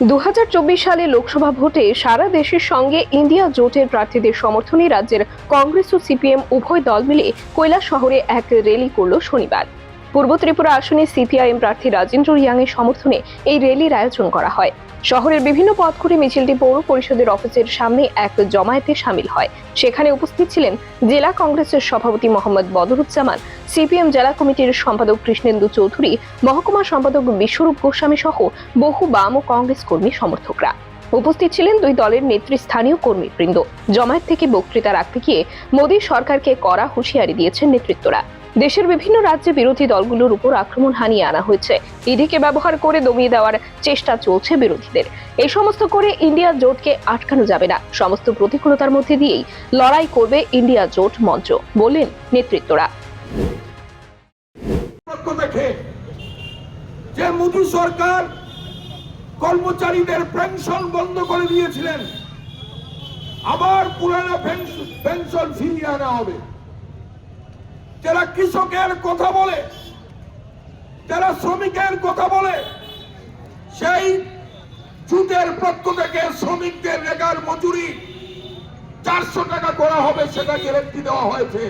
দু হাজার চব্বিশ সালে লোকসভা ভোটে সারা দেশের সঙ্গে ইন্ডিয়া জোটের প্রার্থীদের সমর্থনে রাজ্যের কংগ্রেস ও সিপিএম উভয় দল মিলে কৈলাস শহরে এক র্যালি করল শনিবার। পূর্ব ত্রিপুরা আসনে সিপিআইএম প্রার্থী রাজেন্দ্র রিয়াংয়ের সমর্থনে এই র্যালির আয়োজন করা হয়। শহরের বিভিন্ন পথ ঘুরে মিছিলটি পৌর পরিষদের অফিসের সামনে এক জমায়েতে সামিল হয়। সেখানে উপস্থিত ছিলেন জেলা কংগ্রেসের সভাপতি মোহাম্মদ বদরুজ্জামান, সিপিএম জেলা কমিটির সম্পাদক কৃষ্ণেন্দু চৌধুরী, মহকুমা সম্পাদক বিশ্বরূপ গোস্বামী সহ বহু বাম ও কংগ্রেস কর্মী সমর্থকরা। উপস্থিত ছিলেন দুই দলের নেতৃস্থানীয় কর্মীবৃন্দ। জমায়েত থেকে বক্তৃতা রাখতে গিয়ে মোদী সরকারকে কড়া হুঁশিয়ারি দিয়েছেন নেতৃত্বরা। দেশের বিভিন্ন রাজ্যে বিরোধী দলগুলোর উপর আক্রমণ হানিয়ে আনা হয়েছে। ইডিকে ব্যবহার করে দমিয়ে দেওয়ার চেষ্টা চলছে বিরোধীদের। এই সমস্ত করে ইন্ডিয়া জোটকে আটকানো যাবে না। সমস্ত প্রতিকূলতার মধ্যে দিয়েই লড়াই করবে ইন্ডিয়া জোট মঞ্চ, বললেন নেতৃত্বরা। যে মোদী সরকার কর্মচারীদের পেনশন বন্ধ করে দিয়েছিলেন, আবার পুরানো পেনশন ফিরিয়ে আনা হবে। যারা কৃষকের কথা বলে, যারা শ্রমিকের কথা বলে, সেই জুটের পক্ষ থেকে শ্রমিকদের রেগার মজুরি চারশো টাকা করা হবে, সেটা গ্যারেন্টি দেওয়া হয়েছে।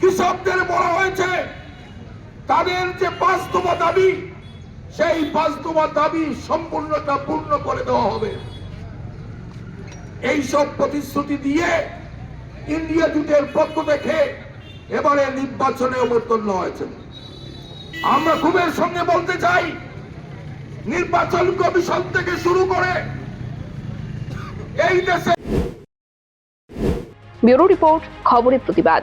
কৃষকদের বলা হয়েছে, তাদের যে বাস্তব দাবি, সেই বাস্তব দাবি সম্পূর্ণতা পূর্ণ করে দেওয়া হবে। এই সব প্রতিশ্রুতি দিয়ে ইন্ডিয়া জুটের পক্ষ থেকে এবারে নির্বাচনে অবতীর্ণ হয়েছেন আমরা খুবের সঙ্গে বলতে চাই, নির্বাচন কমিশন থেকে শুরু করে এই দেশে ব্যুরো রিপোর্ট, খবরের প্রতিবাদ।